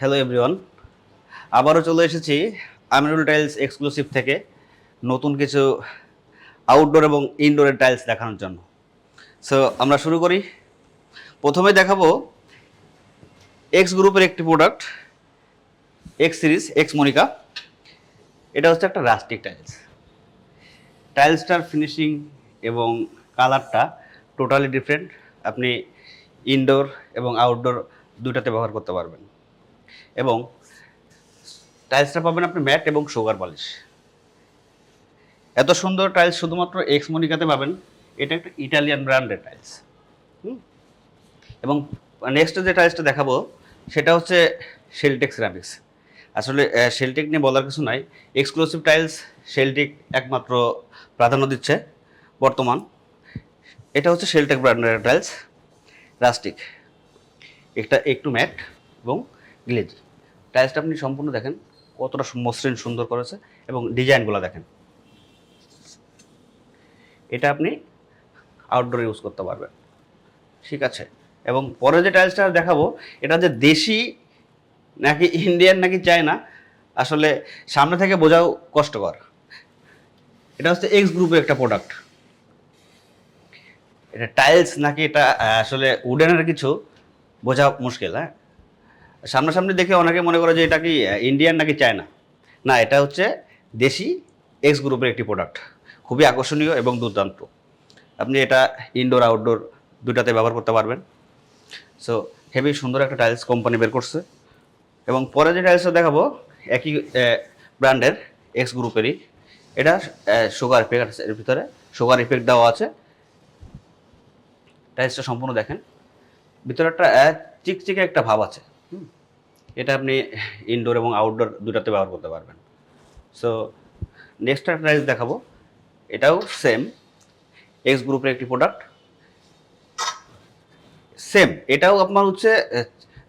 Hello everyone আবারও চলে এসেছি আমিরুল টাইলস এক্সক্লুসিভ থেকে নতুন কিছু আউটডোর এবং ইনডোরের টাইলস দেখানোর জন্য। সো আমরা শুরু করি। প্রথমে দেখাবো এক্স গ্রুপের একটি product X series X Monica এটা হচ্ছে একটা রাস্টিক টাইলস টাইলসটার ফিনিশিং এবং কালারটা টোটালি ডিফারেন্ট আপনি ইনডোর এবং আউটডোর দুটাতে ব্যবহার করতে পারবেন। এবং টাইলসটা পাবেন আপনি ম্যাট এবং সুগার পলিশ এত সুন্দর টাইলস শুধুমাত্র এক্স মনিকাতে পাবেন, এটা একটা ইটালিয়ান ব্র্যান্ডের টাইলস এবং নেক্সট যে টাইলসটা দেখাবো, সেটা হচ্ছে শেলটেক সিরামিক্স আসলে শেলটেক নিয়ে বলার কিছু নাই। এক্সক্লুসিভ টাইলস শেলটেক একমাত্র প্রাধান্য দিচ্ছে বর্তমান। এটা হচ্ছে শেলটেক ব্র্যান্ডের টাইলস রাস্টিক একটা একটু ম্যাট এবং গ্লেজ টাইলসটা আপনি সম্পূর্ণ দেখেন, কতটা মসৃণ সুন্দর করেছে এবং ডিজাইনগুলো দেখেন। এটা আপনি আউটডোরে ইউজ করতে পারবেন। ঠিক আছে? এবং পরে যে টাইলসটা দেখাবো, এটা যে দেশি নাকি ইন্ডিয়ান নাকি চায়না আসলে সামনে থেকে বোঝাও কষ্টকর। এটা হচ্ছে এক্স গ্রুপের একটা প্রোডাক্ট এটা টাইলস নাকি এটা আসলে উডেনের কিছু, বোঝা মুশকিল হ্যাঁ? সামনাসামনি দেখে অনেকে মনে করে যে এটা কি ইন্ডিয়ান নাকি চায়না না, এটা হচ্ছে দেশি এক্স গ্রুপের একটি প্রোডাক্ট খুবই আকর্ষণীয় এবং দুর্দান্ত। আপনি এটা ইনডোর আউটডোর দুটাতে ব্যবহার করতে পারবেন। সো হেভি সুন্দর একটা টাইলস কোম্পানি বের করছে। এবং পরে যে টাইলসটা দেখাবো, একই ব্র্যান্ডের এক্স গ্রুপেরই এটা সুগার ইফেক্ট এর ভিতরে সুগার ইফেক্ট দেওয়া আছে। টাইলসটা সম্পূর্ণ দেখেন। ভিতরে একটা চিকচিকে একটা ভাব আছে। এটা আপনি ইনডোর এবং আউটডোর দুটাতে ব্যবহার করতে পারবেন। সো নেক্সট একটা টাইলস দেখাবো। এটাও সেম এক্স গ্রুপের একটি প্রোডাক্ট সেম এটাও আপনার হচ্ছে,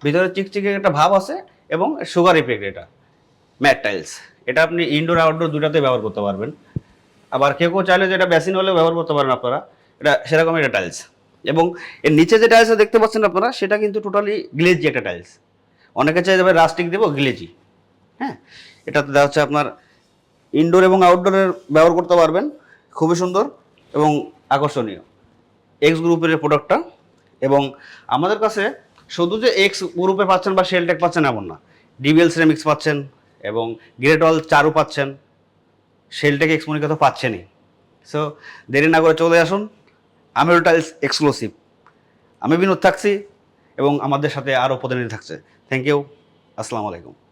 ভিতরে চিকচিকে একটা ভাব আছে এবং সুগার ইফেক্ট এটা ম্যাট টাইলস এটা আপনি ইনডোর আউটডোর দুটাতে ব্যবহার করতে পারবেন। আবার কেউ কেউ চাইলে যে এটা বেসিন হলেও ব্যবহার করতে পারেন আপনারা, এটা সেরকম একটা টাইলস এবং এর নিচে যে টাইলসটা দেখতে পাচ্ছেন আপনারা, সেটা কিন্তু টোটালি গ্লেজি একটা টাইলস অনেকে চাই যাবে রাস্টিক দেবো, গ্লেজি। হ্যাঁ এটাতে দেওয়া হচ্ছে আপনার ইনডোর এবং আউটডোরের ব্যবহার করতে পারবেন, খুবই সুন্দর এবং আকর্ষণীয়। এক্স গ্রুপের প্রোডাক্টটা এবং আমাদের কাছে শুধু যে এক্স গ্রুপে পাচ্ছেন বা শেলটেক পাচ্ছেন এমন না ডিবিএল সিরামিক্স পাচ্ছেন এবং গ্রেট অল চারু পাচ্ছেন শেলটেক এক্সমনিকা তো পাচ্ছেনই। সো দেরি না করে চলে আসুন আমিরুল টাইলস এক্সক্লুসিভ আমি বিনোদ থাকছি এবং আমাদের সাথে আরও প্রতিনিধি থাকছে। থ্যাংক ইউ আসসালামু আলাইকুম।